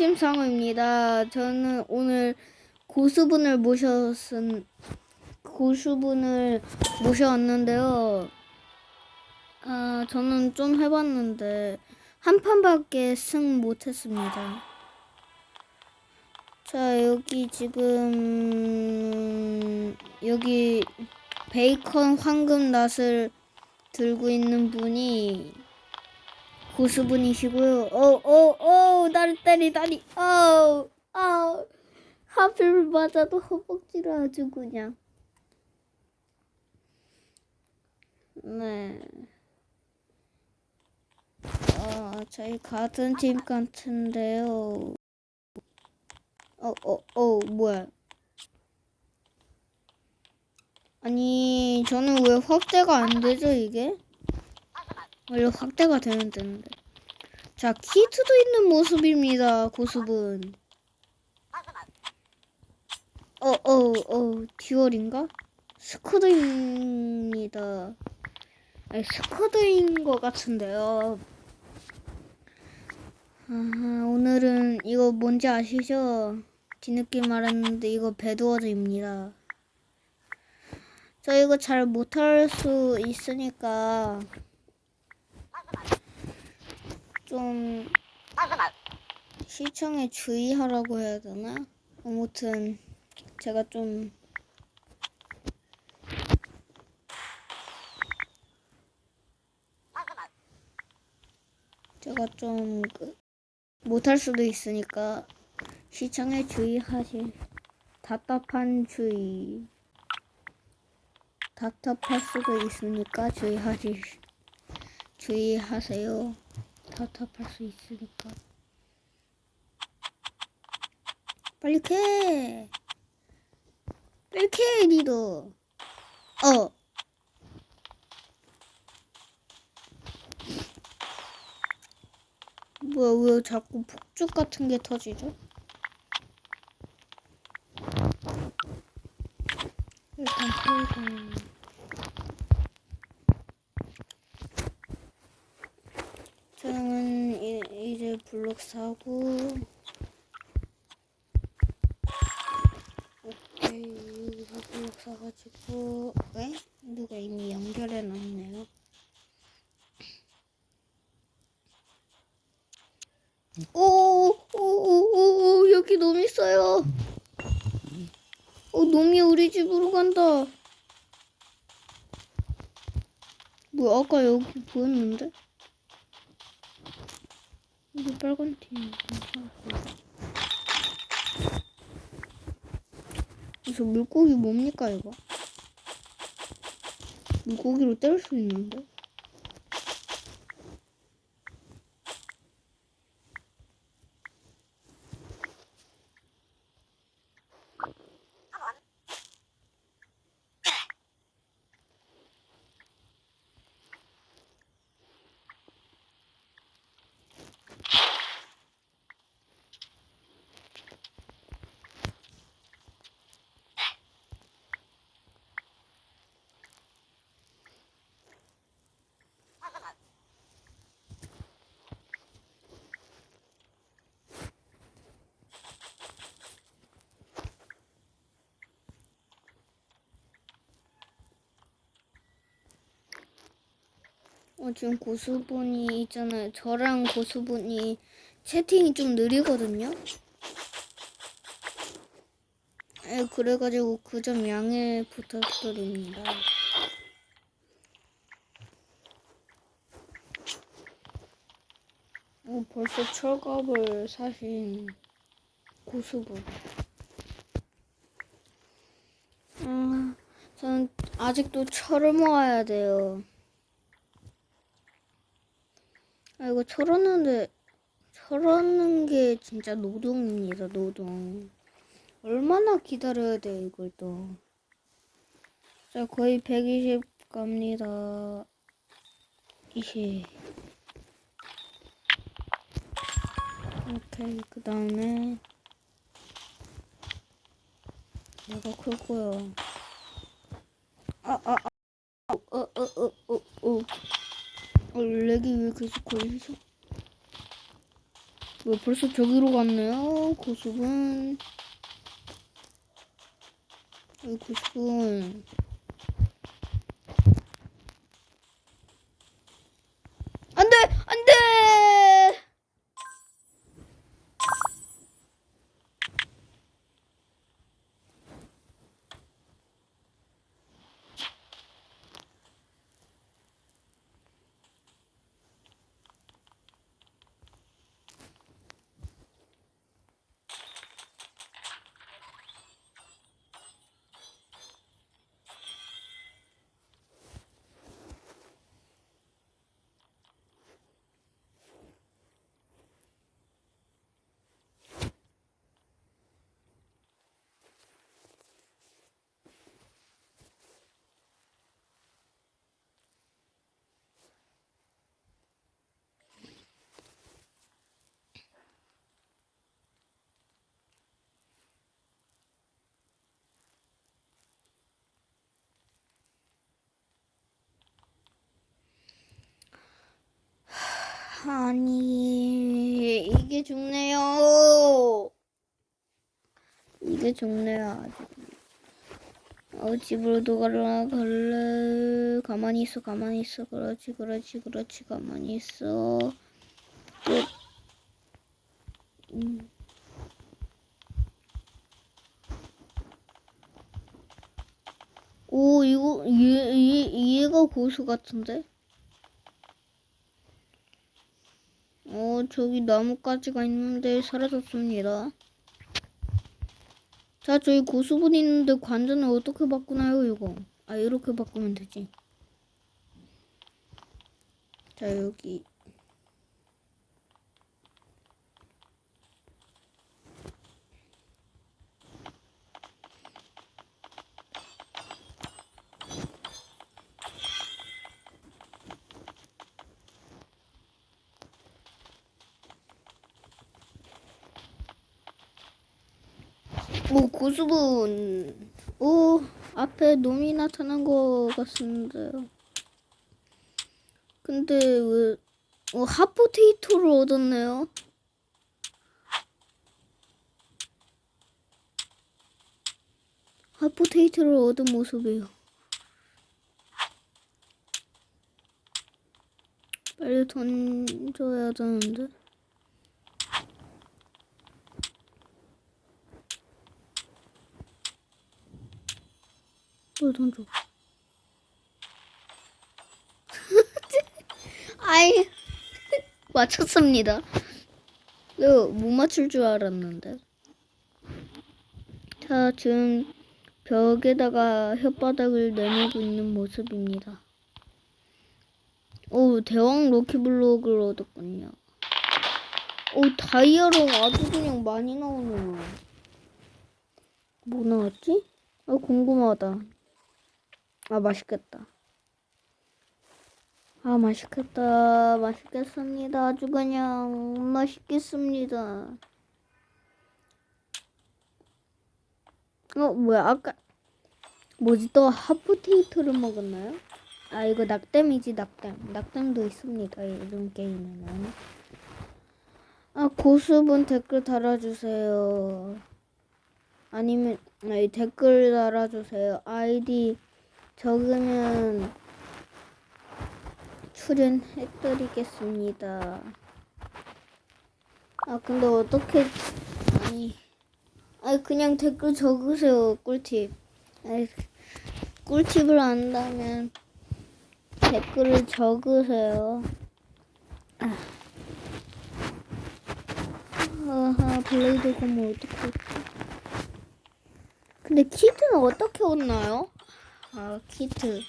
팀상우입니다. 저는 오늘 고수분을 모셨은 고수분을 모셔왔는데요. 아, 저는 좀 해봤는데 한 판밖에 승 못했습니다. 자, 여기 지금 여기 베이컨 황금 낫을 들고 있는 분이 고수분이시고요. 어, 어, 어, 나를 때리다니. 어, 아, 하필 맞아도 허벅지를 아주 그냥. 네. 아, 저희 같은 팀 같은데요. 어, 어, 어, 뭐야. 아니, 저는 왜 확대가 안 되죠, 이게? 원래 확대가 되면 되는데. 자, 키트도 있는 모습입니다, 고수분. 어, 어, 어, 듀얼인가? 스쿼드입니다. 아니, 스쿼드인 것 같은데요. 아, 오늘은 이거 뭔지 아시죠? 뒤늦게 말했는데 이거 배드워즈입니다. 저 이거 잘 못할 수 있으니까 좀 시청에 주의하라고 해야 되나? 아무튼 제가 좀 제가 좀 그, 못할 수도 있으니까 시청에 주의하시 답답한 주의 답답할 수도 있으니까 주의하시 주의하세요. 답답할 수 있으니까. 빨리 캐! 빨리 캐, 니도! 어! 뭐야, 왜 자꾸 폭죽 같은 게 터지죠? 일단 털고. 저는 이, 이제 블록 사고. 오케이. 블록 사가지고. 왜? 누가 이미 연결해 놨네요. 오오오오오 여기 놈 있어요. 어 놈이 우리 집으로 간다. 뭐야 아까 여기 보였는데? 이거 빨간 팀. 저 물고기 뭡니까 이거? 물고기로 때릴 수 있는데? 어, 지금 고수분이 있잖아요. 저랑 고수분이 채팅이 좀 느리거든요. 에, 그래가지고 그 점 양해 부탁드립니다. 어, 벌써 철갑을 사신 고수분. 아, 저는 아직도 철을 모아야 돼요. 아, 이거 철없는데, 철없는 게 진짜 노동입니다, 노동. 얼마나 기다려야 돼, 이걸 또. 자, 거의 120 갑니다. 20. 오케이, 그 다음에. 내가 클 거야. 아, 아, 아. 어, 어, 어, 어. 어, 렉이 왜 계속 걸리죠? 뭐 벌써 저기로 갔네요. 고수분. 어, 고수분. 안 돼! 안 돼! 아니, 이게 죽네요. 이게 죽네요. 어, 집으로 도가라 갈래. 가만히 있어, 가만히 있어. 그렇지, 그렇지, 그렇지. 가만히 있어. 끝. 음. 오, 이거, 얘, 얘, 얘가 고수 같은데? 어, 저기 나뭇가지가 있는데 사라졌습니다. 자, 저기 고수분 있는데 관전을 어떻게 바꾸나요, 이거? 아, 이렇게 바꾸면 되지. 자, 여기. 오, 고수분. 오, 앞에 놈이 나타난 것 같습니다. 근데 왜, 어, 핫포테이토를 얻었네요. 핫포테이토를 얻은 모습이에요. 빨리 던져야 되는데. 뭘 던져? 아이 맞췄습니다. 이거 못 맞출 줄 알았는데. 자 지금 벽에다가 혓바닥을 내밀고 있는 모습입니다. 오 대왕 럭키블록을 얻었군요. 오 다이아로 아주 그냥 많이 나오네요. 뭐 나왔지? 아 궁금하다. 아 맛있겠다. 아 맛있겠다. 맛있겠습니다. 아주 그냥 맛있겠습니다. 어 뭐야 아까 뭐지 또 핫포테이토를 먹었나요? 아 이거 낙댐이지 낙댐. 낙댐도 있습니다. 이런 게임에는. 아 고수분 댓글 달아주세요. 아니면 아니, 댓글 달아주세요. 아이디 적으면 출연해드리겠습니다. 아 근데 어떻게 아니 아니 그냥 댓글 적으세요 꿀팁. 아니 꿀팁을 안다면 댓글을 적으세요. 아. 아하 블레이드 고무 어떻게? 근데 키트는 어떻게 얻나요? 아 키트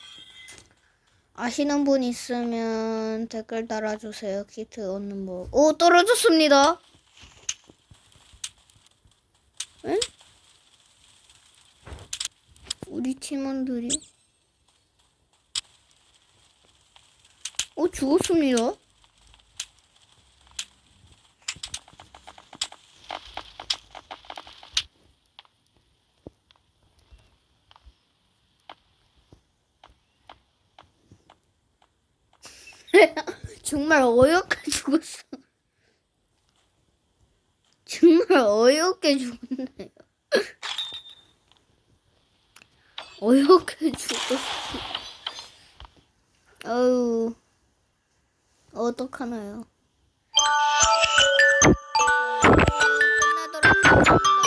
아시는 분 있으면 댓글 달아주세요. 키트 얻는 법. 오 떨어졌습니다. 에? 우리 팀원들이 오 죽었습니다. 정말 어이없게 죽었어. 어이없게 죽었네요. 어이없게 죽었어. 아유, 어떡하나요? 끝나도록 하겠습니다.